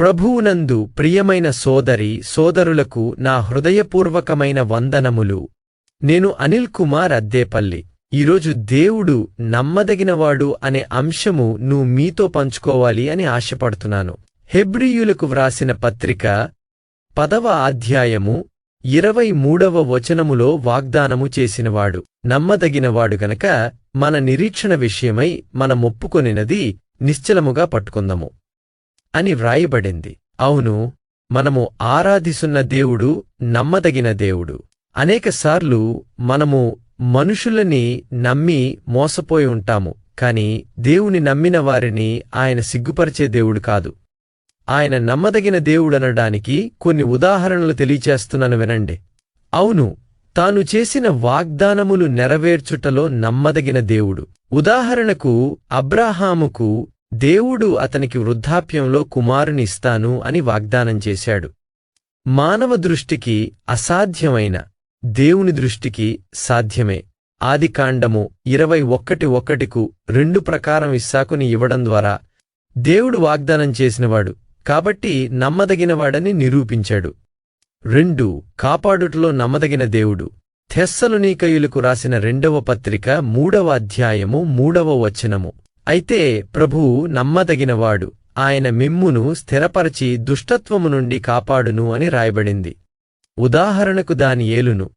ప్రభువునందు ప్రియమైన సోదరి సోదరులకు నా హృదయపూర్వకమైన వందనములు. నేను అనిల్ కుమార్ అద్దేపల్లి. ఈరోజు దేవుడు నమ్మదగినవాడు అనే అంశము నువ్వు మీతో పంచుకోవాలి అని ఆశపడుతున్నాను. హెబ్రియులకు వ్రాసిన పత్రిక పదవ అధ్యాయము ఇరవై మూడవ వచనములో వాగ్దానము చేసినవాడు. నమ్మదగినవాడు గనక మన నిరీక్షణ విషయమై మనమొప్పుకొనినది నిశ్చలముగా పట్టుకుందాము. అని వ్రాయబడింది. అవును మనము ఆరాధిస్తున్న దేవుడు నమ్మదగిన దేవుడు. అనేకసార్లు మనము మనుషులని నమ్మి మోసపోయి ఉంటాము కాని దేవుని నమ్మిన వారిని ఆయన సిగ్గుపరిచే దేవుడు కాదు. ఆయన నమ్మదగిన దేవుడనడానికి కొన్ని ఉదాహరణలు తెలియచేస్తున్నాను వినండి. అవును తాను చేసిన వాగ్దానములు నెరవేర్చుటలో నమ్మదగిన దేవుడు. ఉదాహరణకు అబ్రాహాముకు దేవుడు అతనికి వృద్ధాప్యంలో కుమారునిస్తాను అని వాగ్దానం చేశాడు. మానవ దృష్టికి అసాధ్యమైన దేవుని దృష్టికి సాధ్యమే. ఆదికాండము ఇరవై ఒక్కటి ఒక్కటికు రెండు ప్రకారం ఇస్సాకుని ఇవ్వడం ద్వారా దేవుడు వాగ్దానం చేసినవాడు కాబట్టి నమ్మదగినవాడని నిరూపించాడు. రెండు కాపాడుటలో నమ్మదగిన దేవుడు. థెస్సలునీకయులకు రాసిన రెండవ పత్రిక మూడవ అధ్యాయము మూడవ వచనము. అయితే ప్రభువు నమ్మదగినవాడు. ఆయన మిమ్మును స్థిరపరచి దుష్టత్వము నుండి కాపాడును అని రాయబడింది. ఉదాహరణకు దాని ఏలును.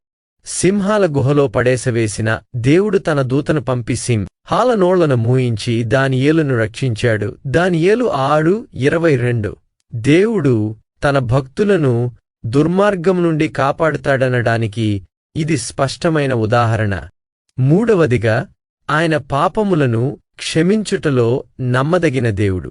సింహాల గుహలో పడేసవేసిన దేవుడు తన దూతను పంపి సిం హాలనోళ్ళను మూయించి దాని ఏలును రక్షించాడు. దాని ఏలు ఆడు ఇరవై రెండు. దేవుడు తన భక్తులను దుర్మార్గం నుండి కాపాడుతాడనడానికి ఇది స్పష్టమైన ఉదాహరణ. మూడవదిగా ఆయన పాపములను క్షమించుటలో నమ్మదగిన దేవుడు.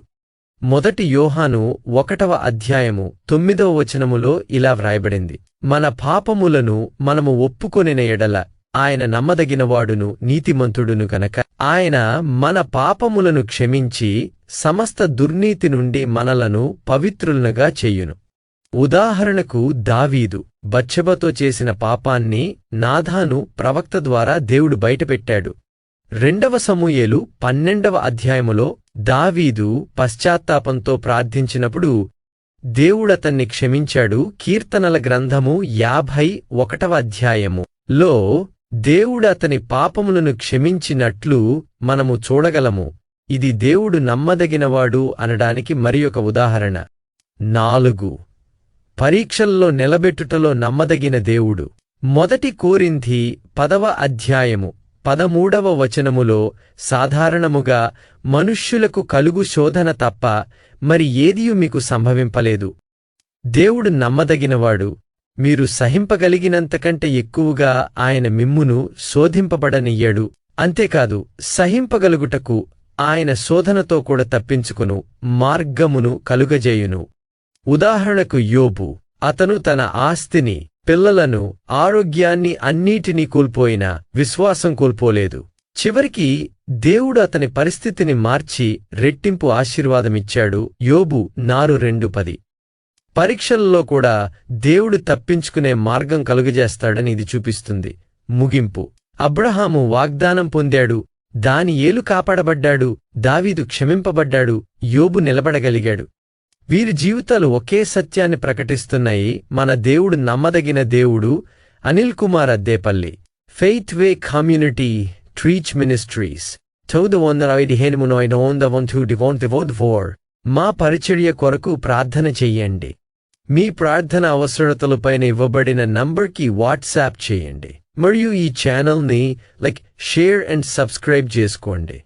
మొదటి యోహాను ఒకటవ అధ్యాయము తొమ్మిదవ వచనములో ఇలా వ్రాయబడింది. మన పాపములను మనము ఒప్పుకొనిన ఎడల ఆయన నమ్మదగినవాడును నీతిమంతుడును గనక ఆయన మన పాపములను క్షమించి సమస్త దుర్నీతి నుండి మనలను పవిత్రులనుగా చెయ్యును ఉదాహరణకు దావీదు బచ్చబతో చేసిన పాపాన్ని నాధాను ప్రవక్త ద్వారా దేవుడు బయటపెట్టాడు. రెండవ సమూయేలు పన్నెండవ అధ్యాయములో దావీదు పశ్చాత్తాపంతో ప్రార్థించినప్పుడు దేవుడతన్ని క్షమించాడు. కీర్తనల గ్రంథము యాభై ఒకటవ అధ్యాయము. లో దేవుడతని పాపములను క్షమించినట్లు మనము చూడగలము. ఇది దేవుడు నమ్మదగినవాడు అనడానికి మరియొక ఉదాహరణ. నాలుగు. పరీక్షల్లో నిలబెట్టుటలో నమ్మదగిన దేవుడు. మొదటి కోరింథీ పదవ అధ్యాయము. పదమూడవ వచనములో సాధారణముగా మనుష్యులకు కలుగు శోధన తప్ప మరి ఏదియు మీకు సంభవింపలేదు. దేవుడు నమ్మదగినవాడు. మీరు సహింపగలిగినంతకంటే ఎక్కువగా ఆయన మిమ్మును శోధింపబడనియ్యడు. అంతేకాదు సహింపగలుగుటకు ఆయన శోధనతో కూడా తప్పించుకును మార్గమును కలుగజేయును. ఉదాహరణకు యోబు. అతను తన ఆస్తిని పిల్లలను ఆరోగ్యాన్ని అన్నిటినీ కోల్పోయినా విశ్వాసం కోల్పోలేదు. చివరికి దేవుడు అతని పరిస్థితిని మార్చి రెట్టింపు ఆశీర్వాదమిచ్చాడు. యోబు నారు రెండు పది. పరీక్షల్లో కూడా దేవుడు తప్పించుకునే మార్గం కలుగజేస్తాడని ఇది చూపిస్తుంది. ముగింపు. అబ్రహాము వాగ్దానం పొందాడు. దాని ఏలు కాపాడబడ్డాడు. దావీదు క్షమింపబడ్డాడు. యోబు నిలబడగలిగాడు. వీరి జీవితాలు ఒకే సత్యాన్ని ప్రకటిస్తున్నాయి. మన దేవుడు నమ్మదగిన దేవుడు Anil Kumar Addepalli. Faith way community reach ministries చౌద వందల ఐదిహేను నోయిన వంద వంతు డివోన్ ఫోర్ మా పరిచర్య కొరకు ప్రార్థన చెయ్యండి. మీ ప్రార్థన అవసరతలపైన ఇవ్వబడిన నంబర్కి వాట్సాప్ చేయండి. మరియు ఈ ఛానల్ని లైక్ షేర్ అండ్ సబ్స్క్రైబ్ చేసుకోండి.